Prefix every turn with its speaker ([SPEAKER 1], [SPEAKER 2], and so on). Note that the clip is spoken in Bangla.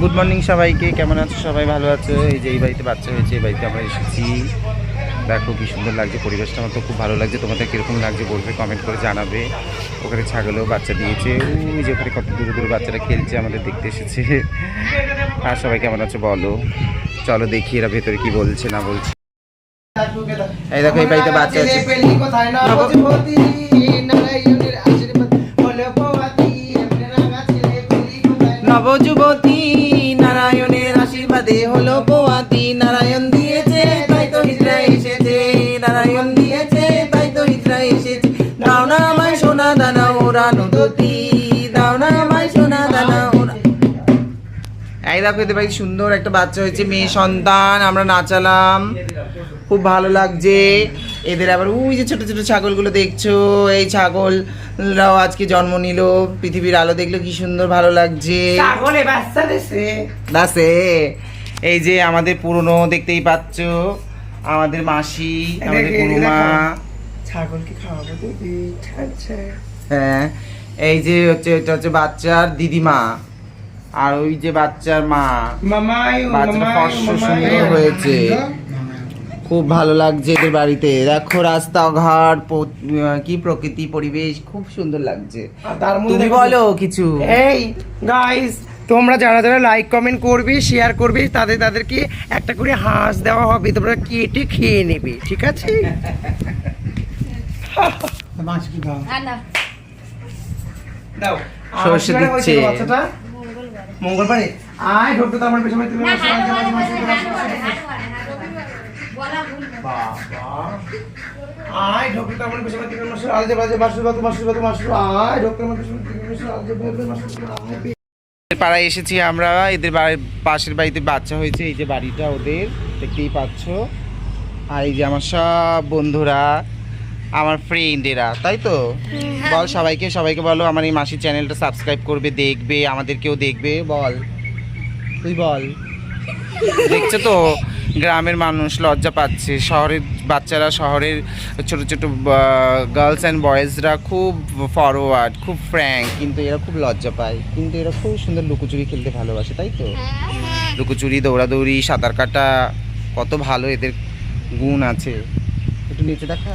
[SPEAKER 1] গুড মর্নিং সবাইকে কেমন আছো সবাই ভালো আছো এই যে এই বাড়িতে বাচ্চা হয়েছে এই বাড়িতে আমরা এসেছি দেখো কি সুন্দর লাগছে পরিবেশটা আমার তো খুব ভালো লাগছে তোমাদের কীরকম লাগছে বলবে কমেন্ট করে জানাবে ওখানে ছাগলেও বাচ্চা দিয়েছে ওই যে ওখানে কত দূরে দূরে বাচ্চারা খেলছে আমাদের দেখতে এসেছে আর সবাই কেমন আছো বলো চলো দেখি এরা ভেতরে কি বলছে না বলছে এই দেখো এই বাড়িতে বাচ্চা আছে নবযুবতী নারায়ণের আশীর্বাদে হলো পোয়াতি। নারায়ণ দিয়েছে, তাই তো হিজরা এসেছে। নারায়ণ দিয়েছে, তাই তো হিজরা এসেছে। দাও না আমায় সোনা দানা ওরা নদী এই দেখো এদের ভাই সুন্দর একটা বাচ্চা হয়েছে মেয়ে সন্তান আমরা নাচালাম। খুব ভালো লাগছে। এদের আবার ওই যে ছোট ছোট ছাগলগুলো দেখছ এই ছাগলরাও আজকে জন্ম নিল পৃথিবীর আলো দেখল কি সুন্দর ভালো লাগছে। দাসে এই যে আমাদের পুরনো দেখতেই পাচ্ছ আমাদের মাসি আমাদের পুরোমা
[SPEAKER 2] ছাগলকে খাওয়াবো
[SPEAKER 1] হ্যাঁ এই যে হচ্ছে এটা হচ্ছে বাচ্চার দিদিমা। আর ওই যে বাচ্চার মা
[SPEAKER 2] মামাই
[SPEAKER 1] বাচ্চাটা ফর্স সুন্দর হয়েছে। খুব ভালো লাগছে এদের বাড়িতে। দেখো রাস্তাঘাট কি প্রকৃতি পরিবেশ খুব সুন্দর লাগছে। তুমি বলো কিছু।
[SPEAKER 2] এই গাইস তোমরা যারা যারা লাইক কমেন্ট করবে শেয়ার করবে তাদের তাদেরকে একটা করে হাঁস দেওয়া হবে। তোমরা কেটে খেয়ে নেবে ঠিক আছে? দাও?
[SPEAKER 1] সর্ষে
[SPEAKER 2] আর
[SPEAKER 1] দিচ্ছে।
[SPEAKER 2] মঙ্গলবারে? আয় ঢোকতে তো আমার পেছনে তুমি। আয় ঢোকতে তো আমার পেছনে আলজে বাজে বাতু বাতু আয় ঢোকতে আমার পেছনে আলজে বাজে
[SPEAKER 1] পাড়ায় এসেছি আমরা এদের বাড়ির পাশের বাড়িতে বাচ্চা হয়েছে এই যে বাড়িটা ওদের দেখতেই পাচ্ছ। আর এই যে আমার সব বন্ধুরা আমার ফ্রেন্ডেরা তাই তো? বল সবাইকে সবাইকে বলো আমার এই মাসির চ্যানেলটা সাবস্ক্রাইব করবে দেখবে আমাদেরকেও দেখবে বল। তুই বল। দেখছ তো গ্রামের মানুষ লজ্জা পাচ্ছে। শহরের বাচ্চারা শহরের ছোট ছোট গার্লস অ্যান্ড বয়েজরা খুব ফরওয়ার্ড খুব ফ্র্যাঙ্ক কিন্তু এরা খুব লজ্জা পায়। কিন্তু এরা খুব সুন্দর লুকোচুরি খেলতে ভালোবাসে তাই তো? লুকোচুরি দৌড়াদৌড়ি সাঁতার কাটা কত ভালো এদের গুণ আছে। একটু নিচে দেখা।